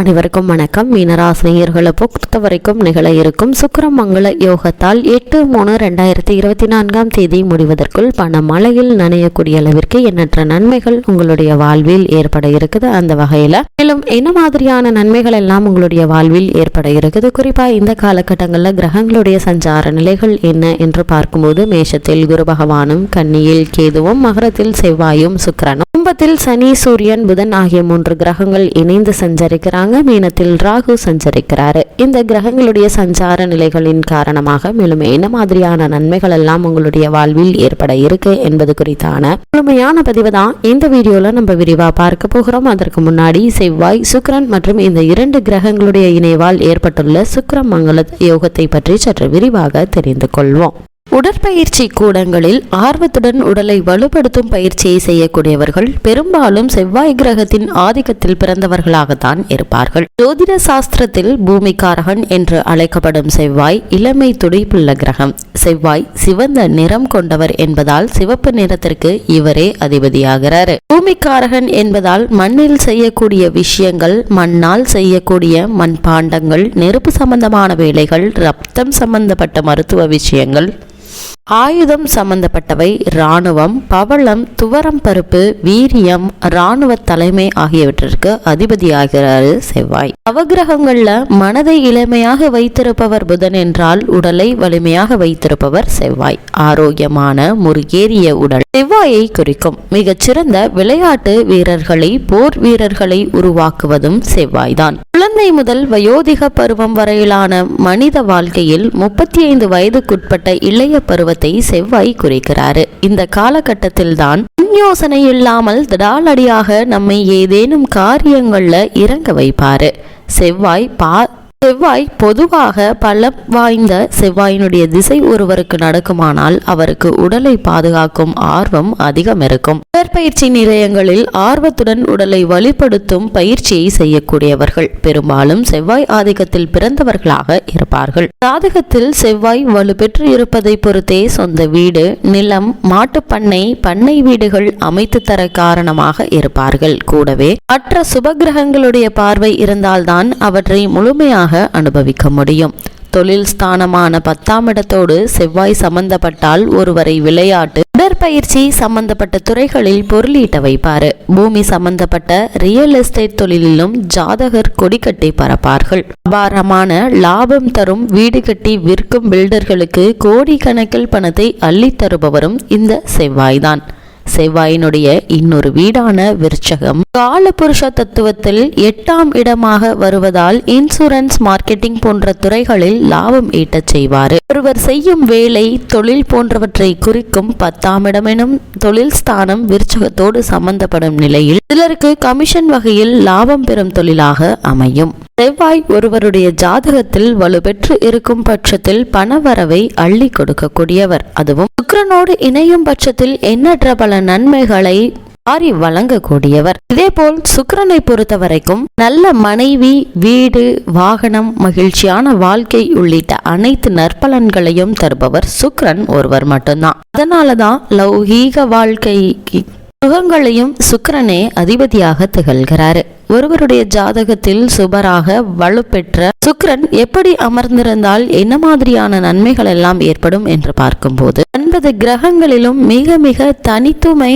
அனைவருக்கும் வணக்கம். மீனராசினியர்களை பொறுத்த வரைக்கும் நிகழ இருக்கும் சுக்கரமங்கல யோகத்தால் எட்டு மூணு ரெண்டாயிரத்தி இருபத்தி நான்காம் தேதி முடிவதற்குள் பண மழையில் நனையக்கூடிய அளவிற்கு எண்ணற்ற நன்மைகள் உங்களுடைய வாழ்வில் ஏற்பட இருக்குது. அந்த வகையில் மேலும் என்ன மாதிரியான நன்மைகள் எல்லாம் உங்களுடைய வாழ்வில் ஏற்பட இருக்குது? குறிப்பாக இந்த காலகட்டங்களில் கிரகங்களுடைய சஞ்சார நிலைகள் என்ன என்று பார்க்கும்போது மேஷத்தில் குரு பகவானும் கன்னியில் கேதுவும் மகரத்தில் செவ்வாயும் சுக்கரனும். கும்பத்தில் சனி சூரியன் புதன் ஆகிய மூன்று கிரகங்கள் இணைந்து சஞ்சரிக்கிறாங்க மீனத்தில் ராகு சஞ்சரிக்கிறாரு. இந்த கிரகங்களுடைய சஞ்சார நிலைகளின் காரணமாக மேலும் என்ன மாதிரியான நன்மைகள் எல்லாம் உங்களுடைய வாழ்வில் ஏற்பட இருக்கு என்பது குறித்தான முழுமையான பதிவு தான் இந்த வீடியோல நம்ம விரிவா பார்க்க போகிறோம். அதற்கு முன்னாடி செவ்வாய் சுக்ரன் மற்றும் இந்த இரண்டு கிரகங்களுடைய இணைவால் ஏற்பட்டுள்ள சுக்கிரமங்கல யோகத்தை பற்றி சற்று விரிவாக தெரிந்து கொள்வோம். உடற்பயிற்சி கூடங்களில் ஆர்வத்துடன் உடலை வலுப்படுத்தும் பயிற்சியை செய்யக்கூடியவர்கள் பெரும்பாலும் செவ்வாய் கிரகத்தின் ஆதிக்கத்தில் பிறந்தவர்களாகத்தான் இருப்பார்கள். ஜோதிட சாஸ்திரத்தில் பூமிக்காரகன் என்று அழைக்கப்படும் செவ்வாய் இளமை துடிப்புள்ள கிரகம். செவ்வாய் சிவந்த நிறம் கொண்டவர் என்பதால் சிவப்பு நிறத்திற்கு இவரே அதிபதியாகிறார். பூமிக்காரகன் என்பதால் மண்ணில் செய்யக்கூடிய விஷயங்கள் மண்ணால் செய்யக்கூடிய மண்பாண்டங்கள் நெருப்பு சம்பந்தமான வேலைகள் ரத்தம் சம்பந்தப்பட்ட மருத்துவ விஷயங்கள் ஆயுதம் சம்பந்தப்பட்டவை இராணுவம் பவளம் துவரம் பருப்பு வீரியம் இராணுவ தலைமை ஆகியவற்றிற்கு அதிபதியாகிறாரு செவ்வாய். நவகிரகங்கள்ல மனதை இளமையாக வைத்திருப்பவர் புதன் என்றால் உடலை வலிமையாக வைத்திருப்பவர் செவ்வாய். ஆரோக்கியமான முருகேறிய உடல். செவ்வாயை குறிக்கும் மிகச்சிறந்த விளையாட்டு வீரர்களை போர் வீரர்களை உருவாக்குவதும் செவ்வாய்தான். குழந்தை முதல் வயோதிக பருவம் வரையிலான மனித வாழ்க்கையில் முப்பத்தி ஐந்து வயதுக்குட்பட்ட இளைய பருவத்தை செவ்வாய் குறிக்கிறாரு. இந்த காலகட்டத்தில்தான் யோசனை இல்லாமல் திடாலடியாக நம்மை ஏதேனும் காரியங்கள்ல இறங்க வைப்பாரு. செவ்வாய் பா செவ்வாய் பொதுவாக பலம் வாய்ந்த செவ்வாயினுடைய திசை ஒருவருக்கு நடக்குமானால் அவருக்கு உடலை பாதுகாக்கும் ஆர்வம் அதிகம் இருக்கும். உடற்பயிற்சி நிலையங்களில் ஆர்வத்துடன் உடலை வலுப்படுத்தும் பயிற்சியை செய்யக்கூடியவர்கள். பெரும்பாலும் செவ்வாய் ஆதிக்கத்தில் பிறந்தவர்களாக இருப்பார்கள். ஜாதகத்தில் செவ்வாய் வலுப்பெற்று இருப்பதை பொறுத்தே சொந்த வீடு நிலம் மாட்டுப்பண்ணை பண்ணை வீடுகள் அமைத்து தர காரணமாக இருப்பார்கள். கூடவே மற்ற சுபகிரகங்களுடைய பார்வை இருந்தால்தான் அவற்றை முழுமையாக அனுபவிக்க முடியும். தொழில் ஸ்தானமான பத்தாம் இடத்தோடு செவ்வாய் சம்பந்தப்பட்டால் ஒருவரை விளையாட்டு உடற்பயிற்சி சம்பந்தப்பட்ட துறைகளில் பொருளீட்ட வைப்பாரு. பூமி சம்பந்தப்பட்ட ரியல் எஸ்டேட் தொழிலிலும் ஜாதகர் கொடி கட்டி பரப்பார்கள் அபாரமான லாபம் தரும் வீடு கட்டி விற்கும் பில்டர்களுக்கு கோடிக்கணக்கில் பணத்தை அள்ளித் தருபவரும் இந்த செவ்வாய்தான். செவ்வாயினுடைய இன்னொரு வீடான விருச்சகம். காலபுருஷ தத்துவத்தில் எட்டாம் இடமாக வருவதால் இன்சூரன்ஸ் மார்க்கெட்டிங் போன்ற துறைகளில் லாபம் ஈட்டச் செய்வார். ஒருவர் செய்யும் வேலை தொழில் போன்றவற்றை குறிக்கும் பத்தாம் இடமெனும் தொழில் ஸ்தானம் விருச்சகத்தோடு சம்பந்தப்படும் நிலையில் சிலருக்கு கமிஷன் வகையில் லாபம் பெறும் தொழிலாக அமையும். செவ்வாய் ஒருவருடைய ஜாதகத்தில் வலுப்பெற்று இருக்கும் பட்சத்தில் பணவரவை அள்ளி கொடுக்கக்கூடியவர். அதுவும் சுக்கரனோடு இணையும் பட்சத்தில் எண்ணற்ற பல நன்மைகளை வாரி வழங்கக்கூடியவர். இதேபோல் சுக்கரனை பொறுத்த வரைக்கும் நல்ல மனைவி வீடு வாகனம் மகிழ்ச்சியான வாழ்க்கை உள்ளிட்ட அனைத்து நற்பலன்களையும் தருபவர் சுக்கரன் ஒருவர் மட்டும்தான். அதனாலதான் லௌகீக வாழ்க்கைக்கு சுகங்களையும் சுக்கரனே அதிபதியாக திகழ்கிறாரு. ஒருவருடைய ஜாதகத்தில் சுபராக வலுப்பெற்ற சுக்கிரன் எப்படி அமர்ந்திருந்தால் என்ன மாதிரியான நன்மைகள் எல்லாம் ஏற்படும் என்று பார்க்கும்போது ஒன்பது கிரகங்களிலும் மிக மிக தனித்துமை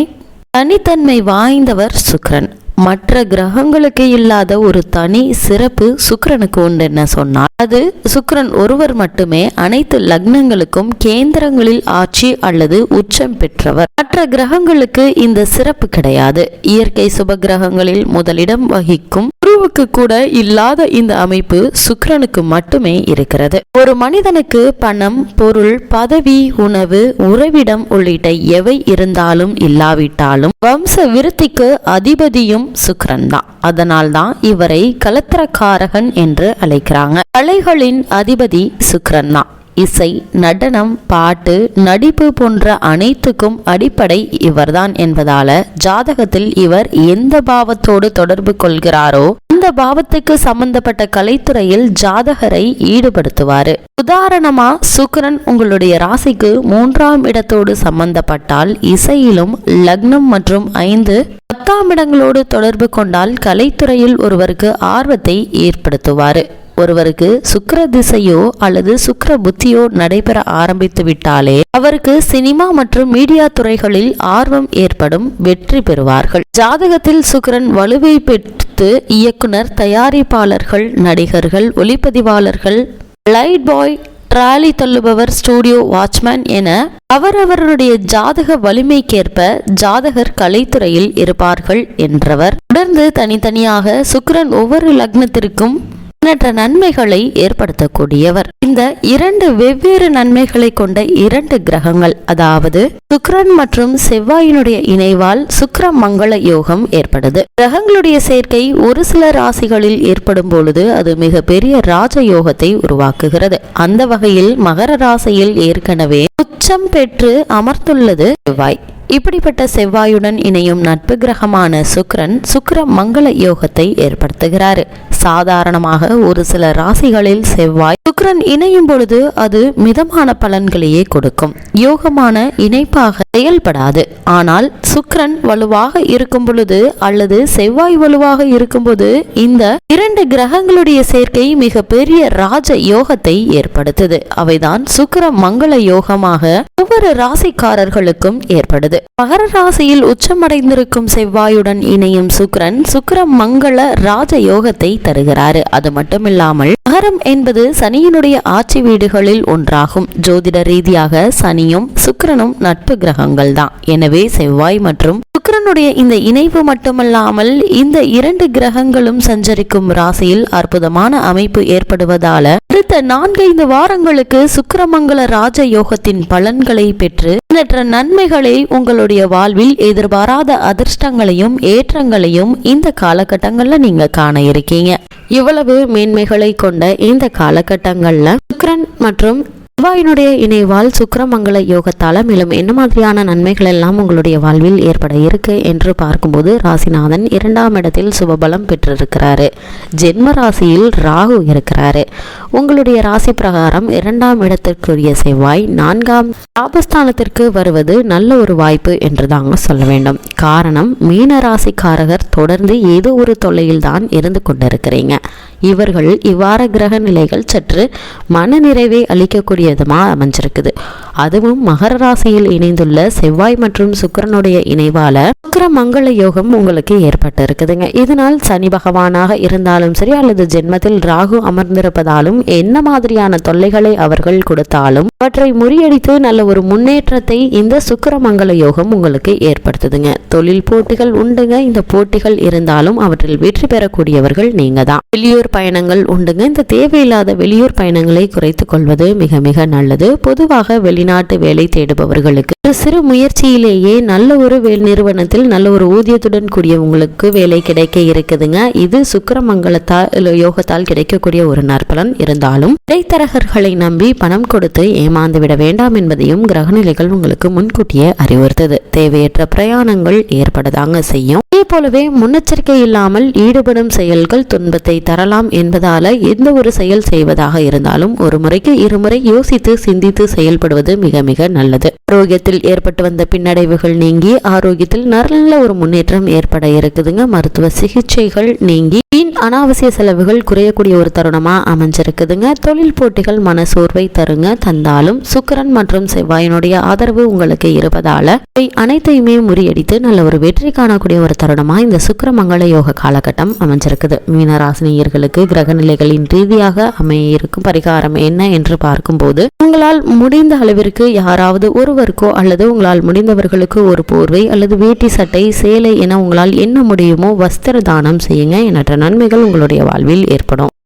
தனித்தன்மை வாய்ந்தவர் சுக்கரன். மற்ற கிரகங்களுக்கு இல்லாத ஒரு தனி சிறப்பு சுக்கரனுக்கு உண்டு என்ன சொன்னால் அது சுக்கரன் ஒருவர் மட்டுமே அனைத்து லக்னங்களுக்கும் கேந்திரங்களில் ஆட்சி அல்லது உச்சம் பெற்றவர். மற்ற கிரகங்களுக்கு இந்த சிறப்பு கிடையாது. இயற்கை சுப கிரகங்களில் முதலிடம் வகிக்கும் குருவுக்கு கூட இல்லாத இந்த அமைப்பு சுக்கரனுக்கு மட்டுமே இருக்கிறது. ஒரு மனிதனுக்கு பணம் பொருள் பதவி உணவு உறவிடம் உள்ளிட்ட எவை இருந்தாலும் இல்லாவிட்டாலும் வம்ச விருத்திக்கு அதிபதியும் சுக்கரன் தான் அதனால் தான் இவரை கலத்திரக்காரகன் என்று அழைக்கிறாங்க. கலைகளின் அதிபதி சுக்கரன் தான் இசை நடனம் பாட்டு நடிப்பு போன்ற அனைத்துக்கும் அடிப்படை இவர்தான் என்பதால ஜாதகத்தில் இவர் எந்த பாவத்தோடு தொடர்பு கொள்கிறாரோ அந்த பாவத்துக்கு சம்பந்தப்பட்ட கலைத்துறையில் ஜாதகரை ஈடுபடுத்துவாரு. உதாரணமா சுக்கரன் உங்களுடைய ராசிக்கு மூன்றாம் இடத்தோடு சம்பந்தப்பட்டால் இசையிலும் லக்னம் மற்றும் ஐந்து பத்தாம் இடங்களோடு தொடர்பு கொண்டால் கலைத்துறையில் ஒருவருக்கு ஆர்வத்தை ஏற்படுத்துவார். ஒருவருக்கு சுக்கர திசையோ அல்லது சுக்கர புத்தியோ நடைபெற ஆரம்பித்து விட்டாலே அவருக்கு சினிமா மற்றும் மீடியா துறைகளில் ஆர்வம் ஏற்படும் வெற்றி பெறுவார்கள். ஜாதகத்தில் சுக்கரன் வலுவை பெற்று இயக்குனர் தயாரிப்பாளர்கள் நடிகர்கள் ஒளிப்பதிவாளர்கள் லைட் பாய் டிராலி தள்ளுபவர் ஸ்டூடியோ வாட்ச்மேன் என அவரவருடைய ஜாதக வலிமைக்கேற்ப ஜாதகர் கலைத்துறையில் இருப்பார்கள் என்றவர். தொடர்ந்து தனித்தனியாக சுக்கரன் ஒவ்வொரு லக்னத்திற்கும் எண்ணற்ற நன்மைகளை ஏற்படுத்தக்கூடியவர். இந்த இரண்டு வெவ்வேறு நன்மைகளை கொண்ட இரண்டு கிரகங்கள் அதாவது சுக்ரன் மற்றும் செவ்வாயினுடைய இணைவால் சுக்கிர மங்கள யோகம் ஏற்படுது. கிரகங்களுடைய சேர்க்கை ஒரு சில ராசிகளில் ஏற்படும் பொழுது அது மிக பெரிய ராஜ யோகத்தை உருவாக்குகிறது. அந்த வகையில் மகர ராசியில் ஏற்கனவே உச்சம் பெற்று அமர்ந்துள்ளது செவ்வாய். இப்படிப்பட்ட செவ்வாயுடன் இணையும் நட்பு கிரகமான சுக்ரன் சுக்ர மங்கள யோகத்தை ஏற்படுத்துகிறார். சாதாரணமாக ஒரு சில ராசிகளில் செவ்வாய் சுக்ரன் இணையும் பொழுது அது மிதமான பலன்களையே கொடுக்கும். யோகமான இணைப்பாக செயல்படாது. ஆனால் சுக்ரன் வலுவாக இருக்கும் பொழுது அல்லது செவ்வாய் வலுவாக இருக்கும்போது இந்த இரண்டு கிரகங்களுடைய சேர்க்கை மிகப்பெரிய ராஜ யோகத்தை ஏற்படுத்துது. அவைதான் சுக்ர மங்கள யோகமாக ஒவ்வொரு ராசிக்காரர்களுக்கும் ஏற்படுது. மகர ராசியில் உச்சமடைந்திருக்கும் செவ்வாயுடன் இணையும் சுக்கிரன் சுக்கர மங்கள ராஜ யோகத்தை தருகிறாரு. அது மட்டுமில்லாமல் மகரம் என்பது சனியினுடைய ஆட்சி வீடுகளில் ஒன்றாகும். ஜோதிட ரீதியாக சனியும் சுக்கிரனும் நட்பு கிரகங்கள் தான் எனவே செவ்வாய் மற்றும் சுக்கிரனுடைய இந்த இணைப்பு மட்டுமல்லாமல் இந்த இரண்டு கிரகங்களும் சஞ்சரிக்கும் ராசியில் அற்புதமான அமைப்பு ஏற்படுவதால அடுத்த நான்கைந்து வாரங்களுக்கு சுக்கிரமங்கல ராஜ யோகத்தின் பலன்களை பெற்று எண்ணற்ற நன்மைகளை உங்களுடைய வாழ்வில் எதிர்பாராத அதிர்ஷ்டங்களையும் ஏற்றங்களையும் இந்த காலகட்டங்கள்ல நீங்க காண இருக்கீங்க. இவ்வளவு மேன்மைகளை கொண்ட இந்த காலகட்டங்கள்ல சுக்கிரன் மற்றும் செவ்வாயினுடைய இணைவால் சுக்கரமங்கல யோகத்தால மேலும் என்ன மாதிரியான நன்மைகள் எல்லாம் உங்களுடைய வாழ்வில் ஏற்பட இருக்கு என்று பார்க்கும்போது ராசிநாதன் இரண்டாம் இடத்தில் சுபபலம் பெற்றிருக்கிறாரு. ஜென்ம ராசியில் ராகு இருக்கிறாரு. உங்களுடைய ராசி பிரகாரம் இரண்டாம் இடத்திற்குரிய செவ்வாய் நான்காம் லாபஸ்தானத்திற்கு வருவது நல்ல ஒரு வாய்ப்பு என்று தாங்க சொல்ல வேண்டும். காரணம் மீன ராசிக்காரகர் தொடர்ந்து ஏதோ ஒரு தொல்லையில் தான் இருந்து கொண்டிருக்கிறீங்க. இவர்கள் இவ்வாற கிரக நிலைகள் சற்று மன நிறைவை அளிக்கக்கூடியதுமா அமைஞ்சிருக்குது. அதுவும் மகர ராசியில் இணைந்துள்ள செவ்வாய் மற்றும் சுக்கிரனுடைய இணைவால சுக்கர மங்கள யோகம் உங்களுக்கு ஏற்பட்டு இருக்குதுங்க இதனால் சனி பகவானாக இருந்தாலும் சரி அல்லது ஜென்மத்தில் ராகு அமர்ந்திருப்பதாலும் என்ன மாதிரியான தொல்லைகளை அவர்கள் கொடுத்தாலும் அவற்றை முறியடித்து நல்ல ஒரு முன்னேற்றத்தை இந்த சுக்கிரமங்கல யோகம் உங்களுக்கு ஏற்படுத்துதுங்க. தொழில் போட்டிகள் உண்டுங்க. இந்த போட்டிகள் இருந்தாலும் அவற்றில் வெற்றி பெறக்கூடியவர்கள் நீங்க தான் வெளியூர் பயணங்கள் உண்டுங்க. இந்த தேவையில்லாத வெளியூர் பயணங்களை குறைத்து கொள்வது மிக மிக நல்லது. பொதுவாக வெளிநாட்டு வேலை தேடுபவர்களுக்கு. சிறு முயற்சியிலேயே நல்ல ஒரு நிறுவனத்தில் நல்ல ஒரு ஊதியத்துடன் கூடிய உங்களுக்கு வேலை கிடைக்க இருக்குதுங்க. இது சுக்கரமங்கலத்தால் யோகத்தால் கிடைக்கக்கூடிய ஒரு நற்பலன் இருந்தாலும் இடைத்தரகர்களை நம்பி பணம் கொடுத்து ஏமாந்து விட வேண்டாம் என்பதையும் கிரகநிலைகள் உங்களுக்கு முன்கூட்டியே அறிவுறுத்தது. தேவையற்ற பிரயாணங்கள் ஏற்படதாங்க செய்யும். அதே போலவே முன்னெச்சரிக்கை இல்லாமல் ஈடுபடும் செயல்கள் துன்பத்தை தரலாம். என்பதால எந்த ஒரு செயல் செய்வதாக இருந்தாலும் ஒரு முறைக்கு இருமுறை யோசித்து சிந்தித்து செயல்படுவது மிக மிக நல்லது. ஆரோக்கியத்தில் ஏற்பட்டு வந்த பின்னடைவுகள் நீங்கி ஆரோக்கியத்தில் நல்ல ஒரு முன்னேற்றம் ஏற்பட இருக்குதுங்க. மருத்துவ சிகிச்சைகள் நீங்கி வீண் அனாவசிய செலவுகள் குறையக்கூடிய ஒரு தருணமா அமைஞ்சிருக்குதுங்க. தொழில் போட்டிகள் மன சோர்வை தருங்க. தந்தாலும் சுக்கிரன் மற்றும் செவ்வாயினுடைய ஆதரவு உங்களுக்கு இருப்பதால இவை அனைத்தையுமே முறியடித்து நல்ல ஒரு வெற்றி காணக்கூடிய ஒரு தருணமா இந்த சுக்கிர மங்கள யோக காலகட்டம் அமைஞ்சிருக்குது. மீனராசினியர்களுக்கு கிரக நிலைகளின் ரீதியாக அமைய இருக்கும் பரிகாரம் என்ன என்று பார்க்கும்போது உங்களால் முடிந்த அளவிற்கு யாராவது ஒருவருக்கோ அல்லது உங்களால் முடிந்தவர்களுக்கு ஒரு போர்வை அல்லது வேட்டி சட்டை சேலை என உங்களால் என்ன முடியுமோ வஸ்திர தானம் செய்யுங்க. எண்ணற்ற நன்மைகள் உங்களுடைய வாழ்வில் ஏற்படும்.